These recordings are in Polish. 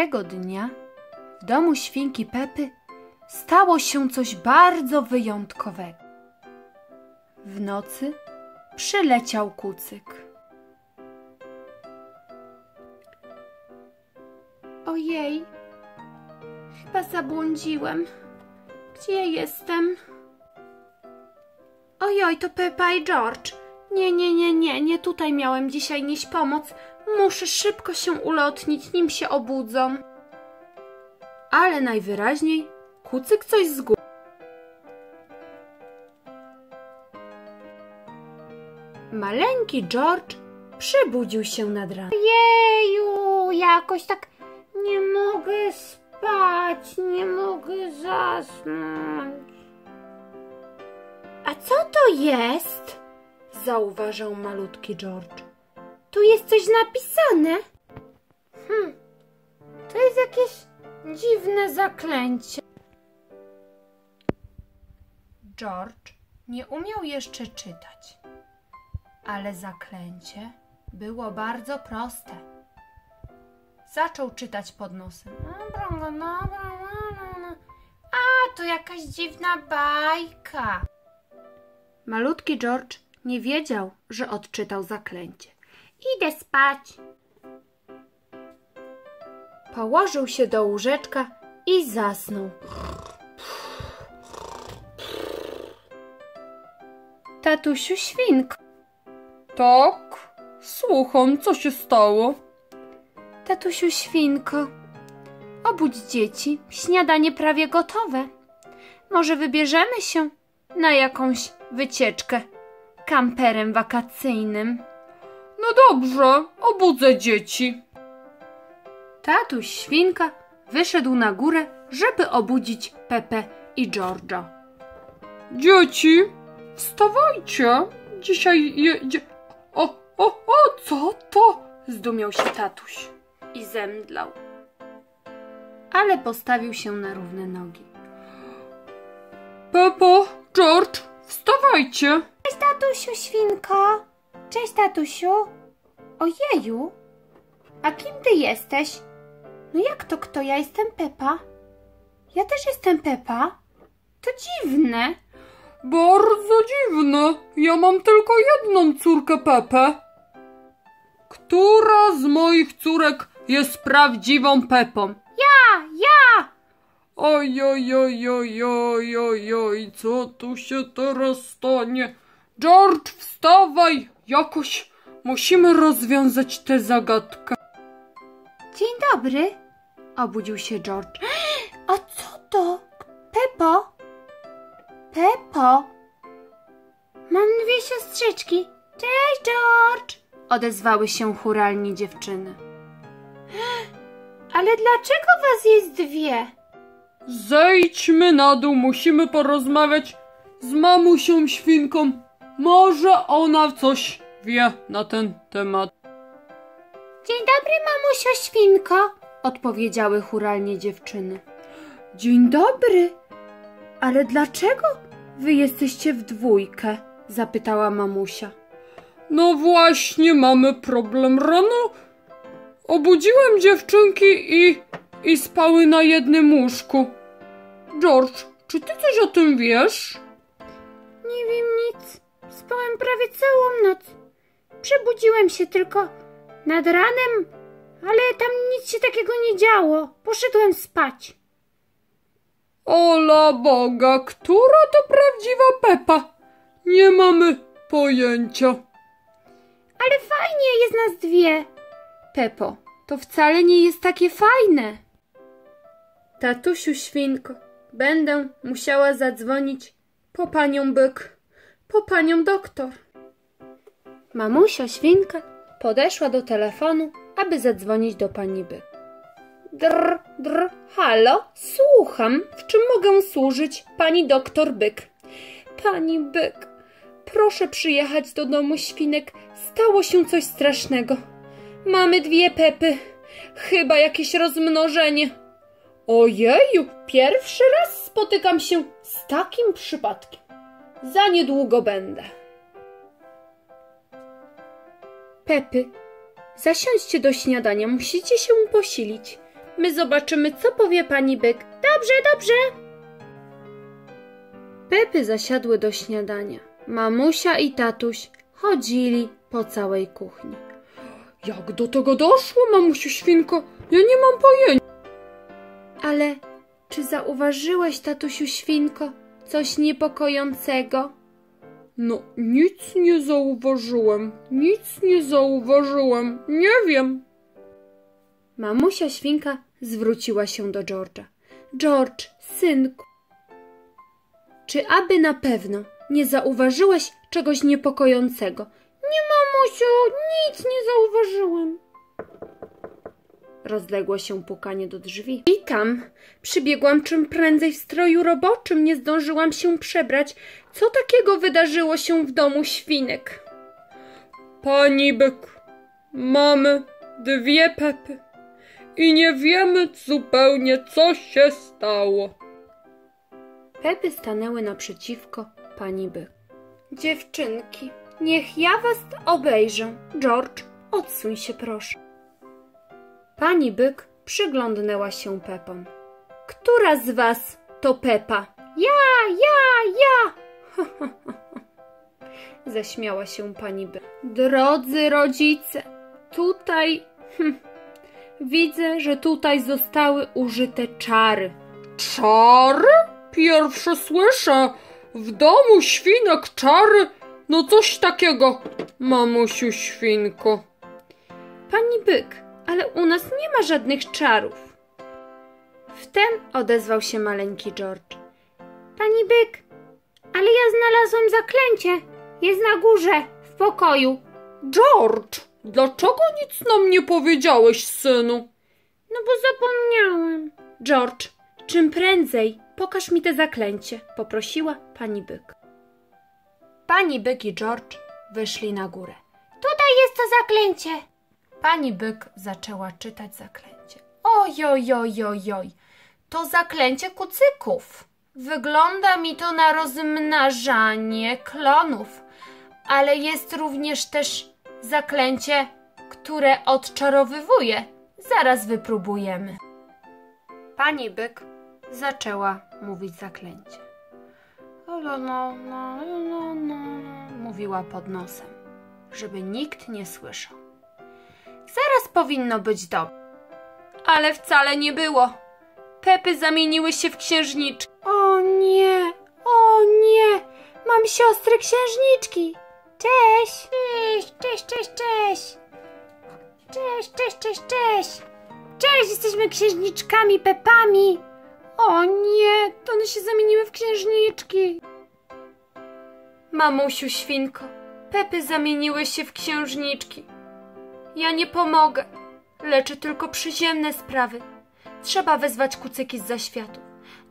Tego dnia w domu świnki Pepy stało się coś bardzo wyjątkowego. W nocy przyleciał kucyk. Ojej, chyba zabłądziłem. Gdzie jestem? Ojoj, to Pepa i George. Nie, nie, nie, nie, nie tutaj miałem dzisiaj nieść pomoc. Muszę szybko się ulotnić, nim się obudzą. Ale najwyraźniej kucyk coś zgubił. Maleńki George przebudził się nad ranem. Jeju, jakoś tak nie mogę spać, nie mogę zasnąć. A co to jest? Zauważył malutki George. Tu jest coś napisane. Hm, to jest jakieś dziwne zaklęcie. George nie umiał jeszcze czytać, ale zaklęcie było bardzo proste. Zaczął czytać pod nosem. Dobra, no, dobra, no, no, no. A, to jakaś dziwna bajka. Malutki George nie wiedział, że odczytał zaklęcie. Idę spać. Położył się do łóżeczka i zasnął. Tatusiu świnko. Tak, słucham, co się stało? Tatusiu świnko. Obudź dzieci, śniadanie prawie gotowe. Może wybierzemy się na jakąś wycieczkę kamperem wakacyjnym. No dobrze, obudzę dzieci. Tatuś świnka wyszedł na górę, żeby obudzić Pepę i George'a. Dzieci, wstawajcie. Dzisiaj jedzie... O, o, o, co to? Zdumiał się tatuś i zemdlał. Ale postawił się na równe nogi. Pepo, George, wstawajcie. Cześć, tatusiu, świnko. Cześć, tatusiu. Ojeju, a kim ty jesteś? No jak to kto? Ja jestem Pepa. Ja też jestem Pepa. To dziwne. Bardzo dziwne. Ja mam tylko jedną córkę Pepę. Która z moich córek jest prawdziwą Pepą? Ja, ja. Oj, oj, oj, oj, oj, oj, oj, co tu się teraz stanie? George, wstawaj! Jakoś musimy rozwiązać tę zagadkę. Dzień dobry. Obudził się George. A co to? Pepo? Pepo? Mam dwie siostrzyczki. Cześć, George. Odezwały się churalnie dziewczyny. Ale dlaczego was jest dwie? Zejdźmy na dół, musimy porozmawiać z mamusią świnką. Może ona coś wie na ten temat. Dzień dobry, mamusio świnko. Odpowiedziały churalnie dziewczyny. Dzień dobry. Ale dlaczego wy jesteście w dwójkę? Zapytała mamusia. No właśnie, mamy problem. Rano obudziłem dziewczynki i, i spały na jednym łóżku. George, czy ty coś o tym wiesz? Nie wiem nic. Spałem prawie całą noc. Przebudziłem się tylko nad ranem, ale tam nic się takiego nie działo. Poszedłem spać. Ola Boga, która to prawdziwa Pepa? Nie mamy pojęcia. Ale fajnie jest nas dwie. Pepo, to wcale nie jest takie fajne. Tatusiu świnko, będę musiała zadzwonić po panią byk, po panią doktor. Mamusia świnka podeszła do telefonu, aby zadzwonić do pani byk. Dr, dr, halo, słucham, w czym mogę służyć, pani doktor byk? Pani byk, proszę przyjechać do domu świnek, stało się coś strasznego. Mamy dwie Pepy, chyba jakieś rozmnożenie. Ojeju, pierwszy raz spotykam się z takim przypadkiem. Za niedługo będę. Pepy, zasiądźcie do śniadania, musicie się posilić. my zobaczymy, co powie pani byk. Dobrze, dobrze. Pepy zasiadły do śniadania. Mamusia i tatuś chodzili po całej kuchni. Jak do tego doszło, mamusiu świnko? Ja nie mam pojęcia. Ale czy zauważyłeś, tatusiu świnko, coś niepokojącego? No, nic nie zauważyłem. Nic nie zauważyłem. Nie wiem. Mamusia świnka zwróciła się do George'a. George, synku, czy aby na pewno nie zauważyłeś czegoś niepokojącego? Nie, mamusiu, nic nie zauważyłem. Rozległo się pukanie do drzwi. Witam. Przybiegłam czym prędzej w stroju roboczym, nie zdążyłam się przebrać. Co takiego wydarzyło się w domu świnek? Pani byk, mamy dwie Pepy i nie wiemy zupełnie, co się stało. Pepy stanęły naprzeciwko pani byk. Dziewczynki, niech ja was obejrzę. George, odsuń się proszę. Pani byk przyglądnęła się Pepom. Która z was to Pepa? Ja, ja, ja. Zaśmiała się pani byk. Drodzy rodzice, tutaj... Hm, widzę, że tutaj zostały użyte czary. Czary? Pierwsze słyszę. W domu świnek czary? No coś takiego, mamusiu świnko. Pani byk, ale u nas nie ma żadnych czarów. Wtem odezwał się maleńki George. Pani byk, ale ja znalazłem zaklęcie. Jest na górze, w pokoju. George, dlaczego nic nam nie powiedziałeś, synu? No bo zapomniałem. George, czym prędzej pokaż mi te zaklęcie, poprosiła pani byk. Pani byk i George wyszli na górę. Tutaj jest to zaklęcie. Pani byk zaczęła czytać zaklęcie. Ojojojojoj, to zaklęcie kucyków. Wygląda mi to na rozmnażanie klonów, ale jest również też zaklęcie, które odczarowywuje. Zaraz wypróbujemy. Pani byk zaczęła mówić zaklęcie. No, no, no, no, no, mówiła pod nosem, żeby nikt nie słyszał. Zaraz powinno być dobrze. Ale wcale nie było. Pepy zamieniły się w księżniczki. O nie, o nie, mam siostry księżniczki. Cześć. Cześć, cześć, cześć, cześć. Cześć, cześć, cześć, cześć. Cześć, jesteśmy księżniczkami Pepami. O nie, to one się zamieniły w księżniczki. Mamusiu świnko, Pepy zamieniły się w księżniczki. Ja nie pomogę. Leczę tylko przyziemne sprawy. Trzeba wezwać kucyki z zaświatów.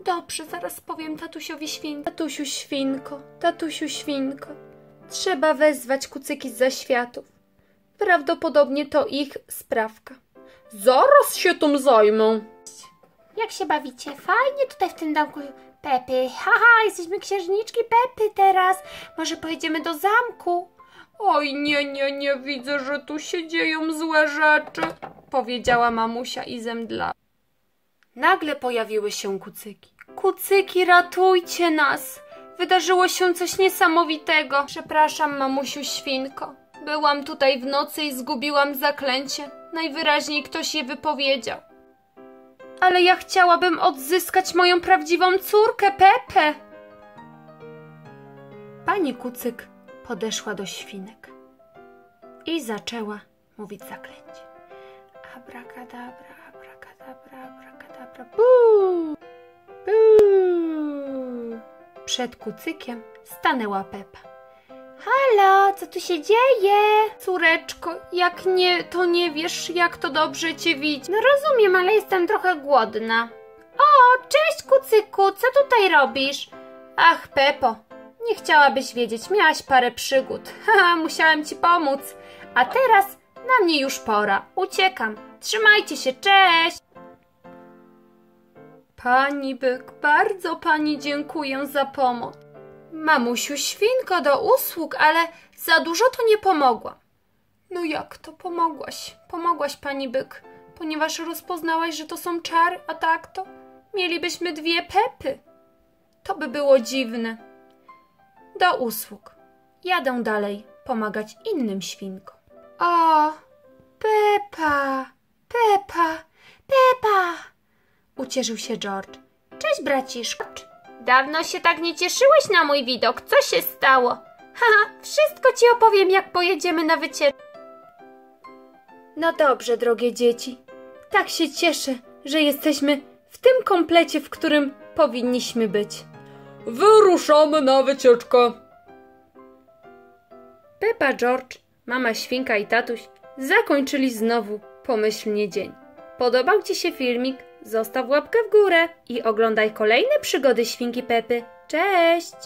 Dobrze, zaraz powiem tatusiowi świnko. Tatusiu świnko, tatusiu świnko. Trzeba wezwać kucyki z zaświatów. Prawdopodobnie to ich sprawka. Zaraz się tym zajmę. Jak się bawicie? Fajnie tutaj w tym domku Pepy. Haha, jesteśmy księżniczki Pepy teraz. Może pojedziemy do zamku? Oj, nie, nie, nie widzę, że tu się dzieją złe rzeczy, powiedziała mamusia i zemdla. Nagle pojawiły się kucyki. Kucyki, ratujcie nas! Wydarzyło się coś niesamowitego. Przepraszam, mamusiu świnko. Byłam tutaj w nocy i zgubiłam zaklęcie. Najwyraźniej ktoś je wypowiedział. Ale ja chciałabym odzyskać moją prawdziwą córkę, Pepę. Pani kucyk podeszła do świnek i zaczęła mówić zaklęcie. Abracadabra, abracadabra, abracadabra, buu, buu. Przed kucykiem stanęła Pepa. Halo, co tu się dzieje? Córeczko, jak nie, to nie wiesz, jak to dobrze cię widzieć. No rozumiem, ale jestem trochę głodna. O, cześć kucyku, co tutaj robisz? Ach, Pepo, nie chciałabyś wiedzieć, miałaś parę przygód. Haha, musiałem ci pomóc. A teraz na mnie już pora. Uciekam. Trzymajcie się, cześć! Pani byk, bardzo pani dziękuję za pomoc. Mamusiu, świnko do usług, ale za dużo to nie pomogła. No jak to pomogłaś? Pomogłaś pani byk. ponieważ rozpoznałaś, że to są czary, a tak to mielibyśmy dwie Pepy. To by było dziwne. Do usług. Jadę dalej pomagać innym świnkom. O, Pepa, Pepa, Pepa! Ucieszył się George. Cześć, braciszku. Dawno się tak nie cieszyłeś na mój widok. Co się stało? Haha, wszystko ci opowiem, jak pojedziemy na wycieczkę. No dobrze, drogie dzieci. Tak się cieszę, że jesteśmy w tym komplecie, w którym powinniśmy być. Wyruszamy na wycieczkę. Pepa, George, mama świnka i tatuś zakończyli znowu pomyślnie dzień. Podobał Ci się filmik? Zostaw łapkę w górę i oglądaj kolejne przygody świnki Pepy. Cześć!